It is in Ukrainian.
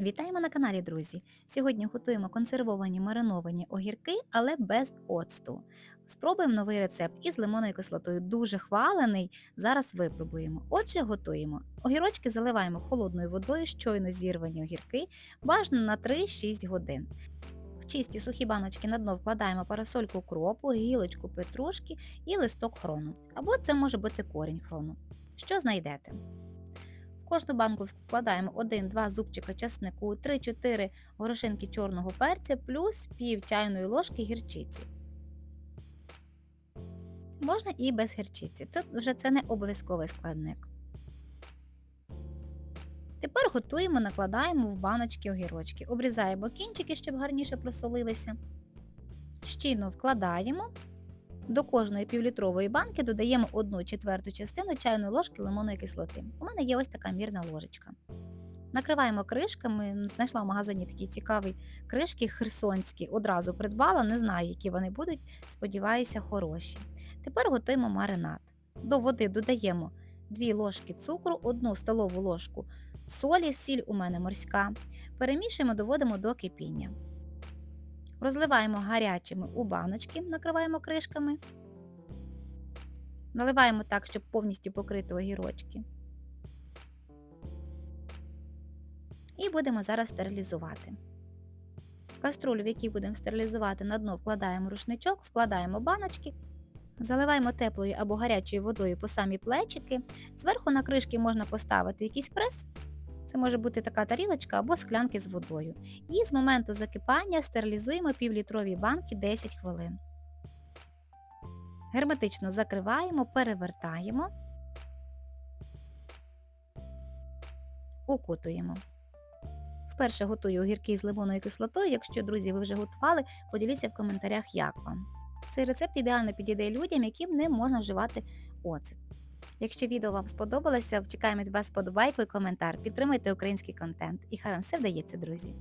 Вітаємо на каналі, друзі! Сьогодні готуємо консервовані мариновані огірки, але без оцту. Спробуємо новий рецепт із лимонною кислотою. Дуже хвалений. Зараз випробуємо. Отже, готуємо. Огірочки заливаємо холодною водою, щойно зірвані огірки, бажано на 3-6 годин. В чисті сухі баночки на дно вкладаємо парасольку кропу, гілочку петрушки і листок хрону. Або це може бути корінь хрону. Що знайдете? Кожну банку вкладаємо 1-2 зубчика часнику, 3-4 горошинки чорного перця, плюс пів чайної ложки гірчиці. Можна і без гірчиці, це вже це не обов'язковий складник. Тепер готуємо, накладаємо в баночки огірочки. Обрізаємо кінчики, щоб гарніше просолилися. Щільно вкладаємо. До кожної півлітрової банки додаємо 1 четверту частину чайної ложки лимонної кислоти. У мене є ось така мірна ложечка. Накриваємо кришками, знайшла в магазині такі цікаві кришки херсонські, одразу придбала, не знаю, які вони будуть, сподіваюся, хороші. Тепер готуємо маринад. До води додаємо 2 ложки цукру, 1 столову ложку солі, сіль у мене морська. Перемішуємо, доводимо до кипіння. Розливаємо гарячими у баночки, накриваємо кришками. Наливаємо так, щоб повністю покрити огірочки. І будемо зараз стерилізувати. Каструлю, в якій будемо стерилізувати, на дно вкладаємо рушничок, вкладаємо баночки, заливаємо теплою або гарячою водою по самі плечики. Зверху на кришки можна поставити якийсь прес. Це може бути така тарілочка або склянки з водою. І з моменту закипання стерилізуємо півлітрові банки 10 хвилин. Герметично закриваємо, перевертаємо, укутуємо. Вперше готую огірки з лимонною кислотою. Якщо, друзі, ви вже готували, поділіться в коментарях, як вам. Цей рецепт ідеально підійде людям, яким не можна вживати оцет. Якщо відео вам сподобалося, чекаємо від вас подобайку і коментар. Підтримуйте український контент. І хай вам все вдається, друзі!